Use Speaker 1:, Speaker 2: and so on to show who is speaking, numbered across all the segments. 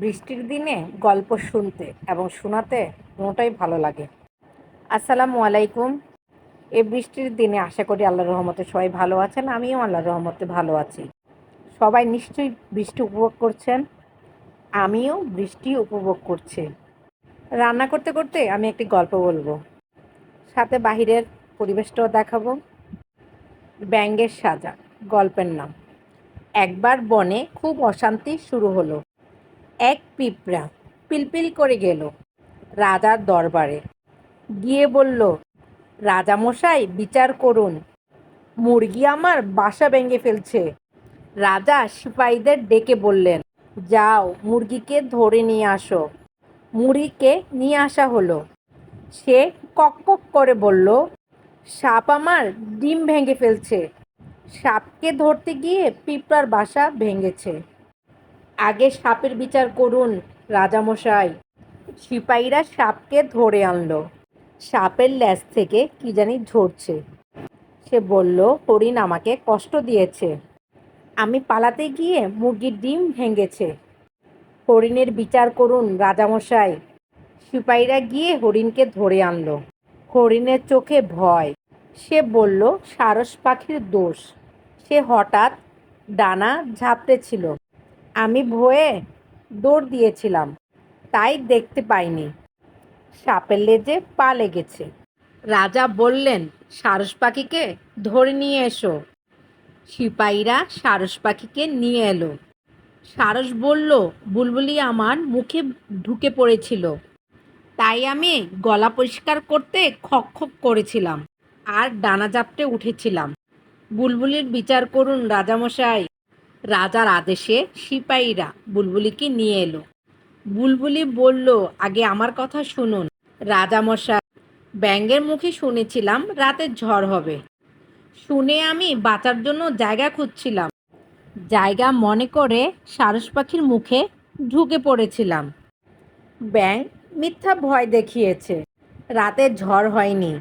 Speaker 1: বৃষ্টির দিনে গল্প শুনতে এবং শোনাতে কোনোটাই ভালো লাগে। আসসালামু আলাইকুম। এই বৃষ্টির দিনে আশা করি আল্লাহর রহমতে সবাই ভালো আছেন, আমিও আল্লাহর রহমতে ভালো আছি। সবাই নিশ্চয়ই বৃষ্টি উপভোগ করছেন, আমিও বৃষ্টি উপভোগ করছি। রান্না করতে করতে আমি একটি গল্প বলব। সাথে বাহিরের পরিবেশটাও দেখাবো। ব্যাঙ্গের সাজা, গল্পের নাম। একবার বনে খুব অশান্তি শুরু হলো। এক পিঁপড়া পিলপিল করে গেল রাজার দরবারে। গিয়ে বলল, রাজামশাই, বিচার করুন। মুরগি আমার বাসা ভেঙে ফেলছে। রাজা সিপাহীদের ডেকে বললেন, যাও, মুরগিকে ধরে নিয়ে আসো। মুরগিকে নিয়ে আসা হলো। সে কক কক করে বলল, সাপ আমার ডিম ভেঙে ফেলছে। সাপকে ধরতে গিয়ে পিঁপড়ার বাসা ভেঙেছে। আগে সাপের বিচার করুন, রাজামশাই। সিপাহীরা সাপকে ধরে আনলো। সাপের ল্যাস থেকে কি জানি ঝরছে। সে বলল, হরিণ আমাকে কষ্ট দিয়েছে। আমি পালাতে গিয়ে মুরগির ডিম ভেঙেছে। হরিণের বিচার করুন, রাজামশাই। সিপাহীরা গিয়ে হরিণকে ধরে আনলো। হরিণের চোখে ভয়। সে বলল, সারস পাখির দোষ। সে হঠাৎ ডানা ঝাপটেছিল। আমি ভয়ে দৌড় দিয়েছিলাম, তাই দেখতে পাইনি। সাপের লেজে পা লেগেছে। রাজা বললেন, সারস পাখিকে ধরে নিয়ে এসো। সিপাহীরা সারস পাখিকে নিয়ে এলো। সারস বলল, বুলবুলি আমার মুখে ঢুকে পড়েছিল, তাই আমি গলা পরিষ্কার করতে খক খক করেছিলাম আর ডানা জাপটে উঠেছিলাম। বুলবুলির বিচার করুন, রাজামশাই। রাজার আদেশে সিপাহীরা বুলবুলিকে নিয়ে এলো। বুলবুলি বলল, আগে আমার কথা শুনুন। রাজামশাই ব্যাঙ্গের মুখে শুনেছিলাম রাতে ঝড় হবে। শুনে আমি বাঁচার জন্য জায়গা খুঁজছিলাম। জায়গা মনে করে সারস পাখির মুখে ঢুকে পড়েছিলাম। ব্যাঙ মিথ্যা ভয় দেখিয়েছে। রাতে ঝড় হয়নি।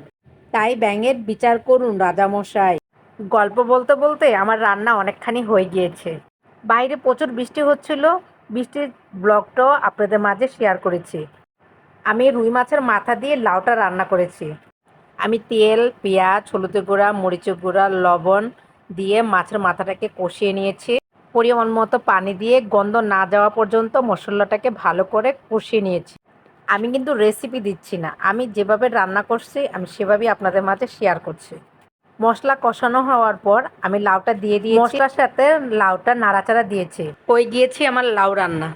Speaker 1: তাই ব্যাঙের বিচার করুন রাজামশাই গল্প বলতে বলতে আমার রান্না অনেকখানি হয়ে গিয়েছে। বাইরে প্রচুর বৃষ্টি হচ্ছিল, বৃষ্টির ব্লগটাও আপনাদের মাঝে শেয়ার করেছি। আমি রুই মাছের মাথা দিয়ে লাউটা রান্না করেছি। আমি তেল, পেঁয়াজ, হলুদের গুঁড়া, মরিচের গুঁড়া, লবণ দিয়ে মাছের মাথাটাকে কষিয়ে নিয়েছি। পরিমাণ মতো পানি দিয়ে গন্ধ না যাওয়া পর্যন্ত মশলাটাকে ভালো করে কষিয়ে নিয়েছি। আমি কিন্তু রেসিপি দিচ্ছি না। আমি যেভাবে রান্না করছি, আমি সেভাবেই আপনাদের মাঝে শেয়ার করছি। মশলা কষানো হওয়ার পর আমি লাউটা দিয়ে দিয়েছি। মশলার সাথে লাউটা নাড়াচাড়া দিয়েছি। ওই গিয়েছি আমার লাউ রান্না।